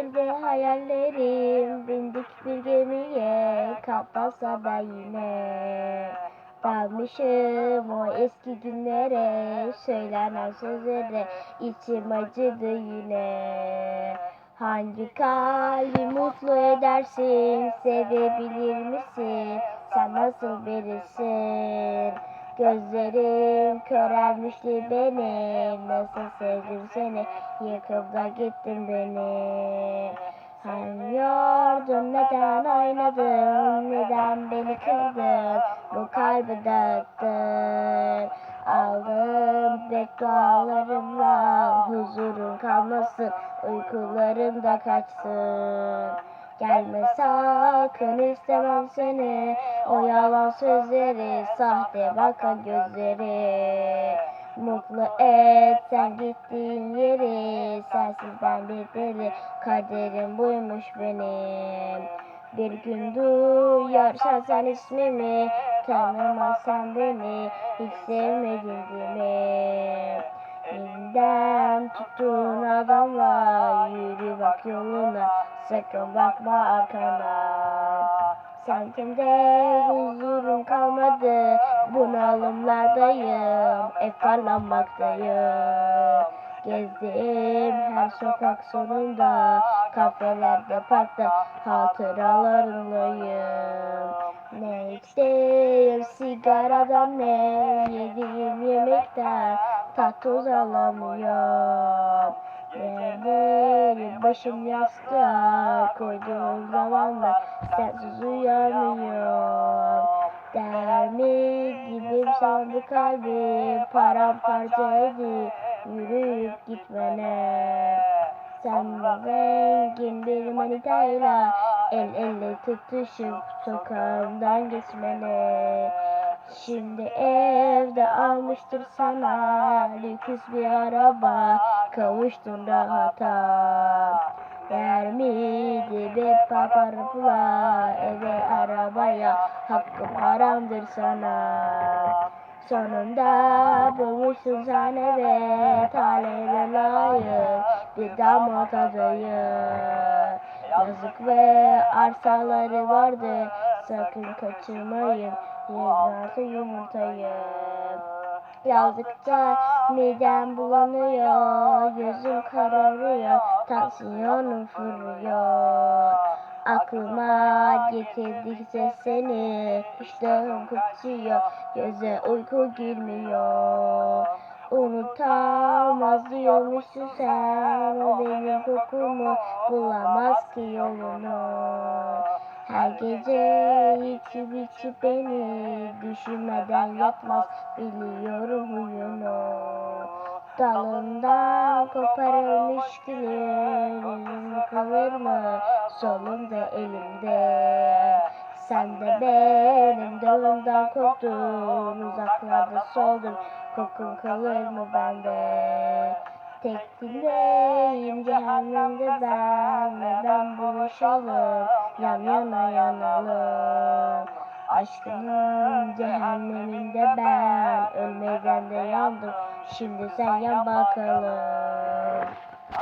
Denizde hayallerim bindik bir gemiye kapmazsa ben yine Dalmışım. O eski günlere söylenen sözlere içim acıdı yine. Hangi kalbi mutlu edersin sevebilir misin? Sen nasıl birisin Gözlerim körelmişti benim. Nasıl sevdim seni? Yıkıp da gittin beni. Hem yordun neden oynadın? Neden beni kırdın? Bu kalbi dağıttın. Aldım beddualarımla. Huzurun kalmasın Uykularım da kaçsın. Gelme sakın istemem seni O yalan sözleri Sahte bakan gözleri. Mutlu et sen gittiğin yeri Sensiz ben bir deli Kaderim buymuş benim. Bir gün duyarsan sen ismimi Tanımazsan beni Hiç sevmedin mi? Elinden tuttuğun adamla Yürü bak yoluna Sakın bakma arkana Sentimde huzurum kalmadı. Bunalımlardayım Efkarlanmaktayım Gezdim her sokak sonunda. Kafelerde parkta hatıralarındayım. Ne içtiğim sigaradan ne Yediğim yemekten tat tuz alamıyorum Yerleri başım yastığa koyduğum zamanlar sensiz uyuyamıyorum Dermi gibi sandı kalbim paramparça edip yürüyüp gitmene. Sen de zengin bir manitayla el ele tutuşup sokağımdan geçmene Şimdi evde almıştır sana lüks bir araba. Kavuştun rahata. Yer miydi bir paparpula eve arabaya hakkım haramdır sana. Sonunda bulmuşsun sen evet halere layık bir damat adayı. Yazık ve arsaları vardı sakın kaçırmayın yedinası yumurtayı Yazdıkça midem bulanıyor Gözüm kararıyor Tansiyonum fırlıyor. Aklıma getirdikçe seni İştahım kaçıyor Göze uyku girmiyor. Unutamaz diyormuşsun sen benim kokumu bulamaz ki yolunu her gece içip içip beni düşünmeden yatmaz. Biliyorum huyunu Dalından koparılmış gülün elim kalır mı? Solumda elimde. Sen de benim dalımdan koptun uzaklarda soldun. Kokun kalır mı bende Tek dileğim cehennemde ben ve ben buluşalım? yan yana yanalım. Aşkının cehenneminde ben ölmeden de yandım. şimdi sen yan bakalım